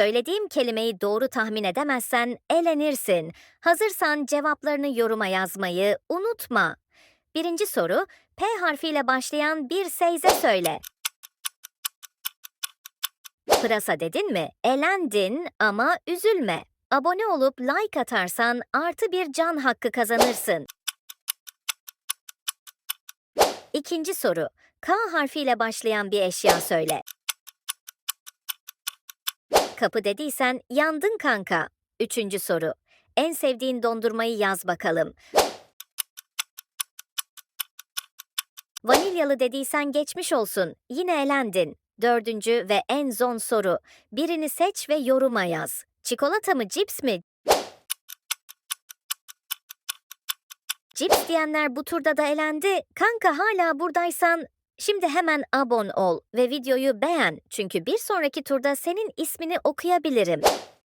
Söylediğim kelimeyi doğru tahmin edemezsen elenirsin. Hazırsan cevaplarını yoruma yazmayı unutma. Birinci soru, P harfiyle başlayan bir seyze söyle. Pırasa dedin mi? Elendin ama üzülme. Abone olup like atarsan artı bir can hakkı kazanırsın. İkinci soru, K harfiyle başlayan bir eşya söyle. Kapı dediysen yandın kanka. Üçüncü soru, en sevdiğin dondurmayı yaz bakalım. Vanilyalı dediysen geçmiş olsun. Yine elendin. Dördüncü ve en son soru. Birini seç ve yoruma yaz. Çikolata mı, cips mi? Cips diyenler bu turda da elendi. Kanka hala buradaysan şimdi hemen abone ol ve videoyu beğen. Çünkü bir sonraki turda senin ismini okuyabilirim.